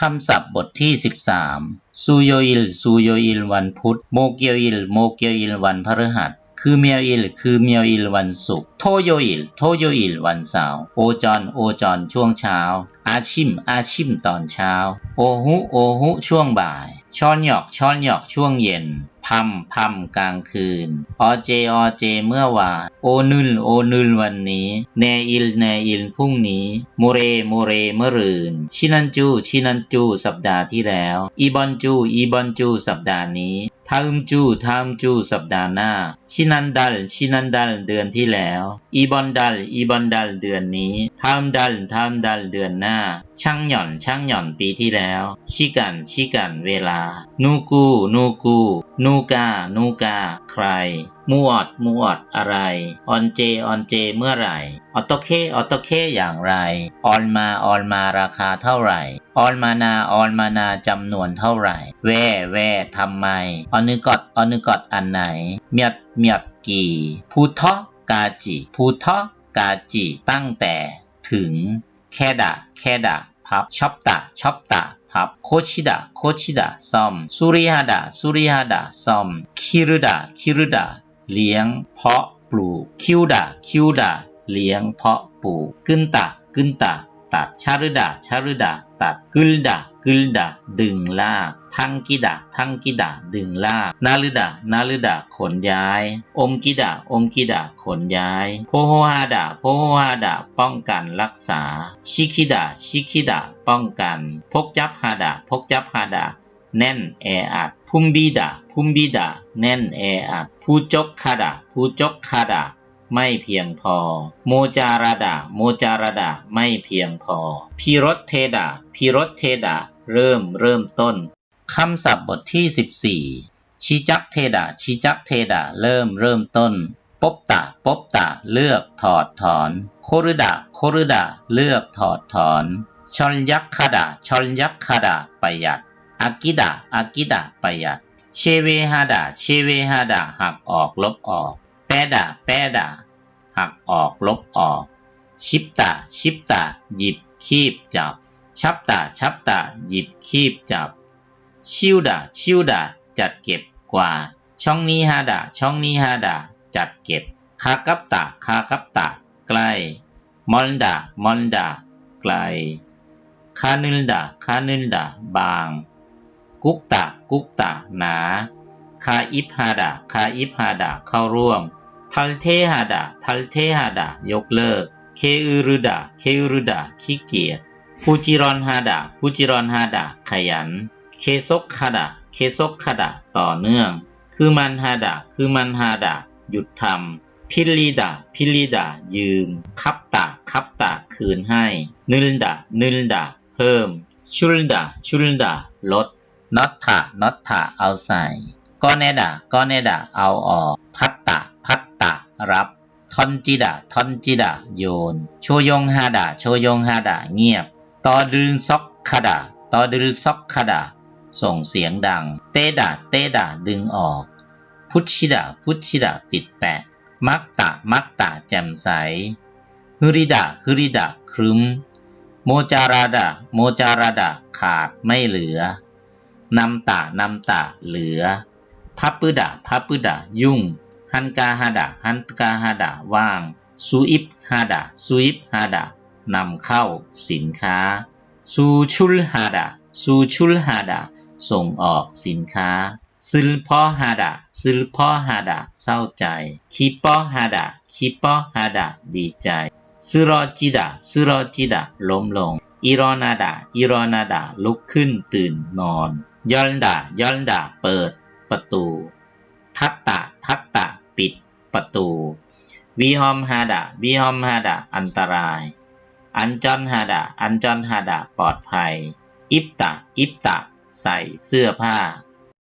คำศัพท์บทที่ 13 ซูโยอิล ซูโยอิลวันพุธ โมเกียวอิล โมเกียวอิลวันพฤหัส คือเมียวอิล คือเมียวอิลวันศุกร์ โทโยอิล โทโยอิลวันเสาร์ โอจอน โอจอนช่วงเช้า อาชิม อาชิมตอนเช้า โอหุโอหุช่วงบ่ายช้อนหยอกช้อนหยอกช่วงเย็น พัมพัมกลางคืน ออเจออเจเมื่อวาน โอนึลโอนึลวันนี้ เนอิลเนอิลพรุ่งนี้โมเรโมเรเมื่อรืน ชินันจู ชินันจู สัปดาห์ที่แล้ว อีบอนจู อีบอนจู สัปดาห์นี้ทาอึมจูทาอึมจู สัปดาห์หน้า ชินันดัล ชินันดัล เดือนที่แล้ว อีบอนดัล อีบอนดัล เดือนนี้ทามดัลทามดัล เดือนหน้า ช่างหย่อน ช่างหย่อน ปีที่แล้ว ชิกัน ชิกัน เวลา นูกู นูกู นููกา นูกา ใคร มูออด มูออด อะไร ออนเจ ออนเจ เมื่อไหร่ ออโตเค ออโตเค อย่างไร ออนมา ออนมา ราคาเท่าไหร่ ออนมานา ออนมานาจำนวนเท่าไหร่ แว่ แว่ทำไมออนึกอดออนึกอด อันไหน เมียด เมียดกี่พูทอกาจิ พูทอกาจิ ตั้งแต่ ถึง แค่ดะ แค่ดะ พับช็อปตะช็อปตะ พับโคชิดะโคชิดะซ่อมสุริฮาดะสุริฮาดะซ่อมคิรุดะคิรุดะเลี้ยง เพาลูกคิวดาะปลูกกึนตะกึนตะตัดชารุดะชารุดะตัดกึลดะกึลดะดึงลาก ทังกิดะทังกิดะดึงลากนารุดะนารุดะขนย้าย อมกิดะอมกิดะขนย้ายโพโฮฮาดะโพโฮฮาดะป้องกันรักษา ชิคิดะชิคิดะป้องกัน พกจับฮาดะพกจับฮาดะแน่นแออัดพุมบีดะพุมบีดะแน่นแออัดผู้จกคาดะผู้จกคาดะ ไม่เพียงพอโมจาราดาโมจาราดาไม่เพียงพอพีรสเทดาพีรสเทดาเริ่มเริ่มต้นคำศัพท์บทที่ 14 ชิจักเทดาชิจักเทดาเริ่มเริ่มต้นปบตะปบตะเลือกถอดถอน โครุดะโครุดะเลือกถอดถอนชอนยักคดาชอนยักคดาประหยัดอากิดะอากิดะประหยัด เชเวฮาดาเชเวฮาดาหักออกลบออก ดาแปดาหักออกลบออก ชิปตะชิปตะหยิบคีบจับ ชับตะชับตะหยิบคีบจับ ชิวดาชิวดาจัดเก็บกวาดช่องนี้ฮาดาช่องนี้ฮาดาจัดเก็บ คากับตะคากับตะใกล้ มอลดามอลดาไกล คานิลดาคานิลดาบาง กุกตะกุกตะหนา คาอิบฮาดาคาอิบฮาดาเข้าร่วม ทัลเทฮาดาทัลเทฮาดายกเลิก เคอุรุดาเคอุรุดาขี้เกียจฟูจิรอนฮาดาฟูจิรอนฮาดาขยัน เคซกฮาดาเคซกฮาดาต่อเนื่อง คือมันฮาดาคือมันฮาดาหยุดทำพิลีดาพิลีดายืม คับตาคับตาคืนให้นิลดานิลดาเพิ่ม ชุลดาชุลดาลดน็อตถะน็อตถะเอาใส่ก้อนเนดาก้อนเนดาเอาออก พัตตะพัตตะ รับทอนจิดาทอนจิดาโยน โชยงฮาดาโชยงฮาดาเงียบ ตอดึลซอกคาดาตอดึลซอกคาดาส่งเสียงดัง เตดาเตดาดึงออก พุชชิดาพุชชิดาติดแปะ มักตะมักตะแจ่มใสฮึริดาฮึริดาครึ้ม โมจาราดาโมจาราดาขาดไม่เหลือนำตานำตาเหลือพับปืดาพับปืดายุ่ง ฮันกาฮาดาฮันกาฮาดาว่างซูอิบฮาดาซูอิบฮาดานำเข้าสินค้าซูชุลฮาดาซูชุลฮาดาส่งออกสินค้าซึลพอฮาดาซึลพอฮาดาเศร้าใจคิปอฮาดาคิปอฮาดาดีใจซึรอจิดาซึรอจิดาล้มลงอิรอนาดาอิรอนาดาลุกขึ้นตื่นนอนยอลดายอลดาเปิดประตู ปิดประตู วิฮอมฮาดะวิฮอมฮาดะอันตราย อันจอนฮาดะอันจอนฮาดะปลอดภัย อิปตะอิปตะใส่เสื้อผ้า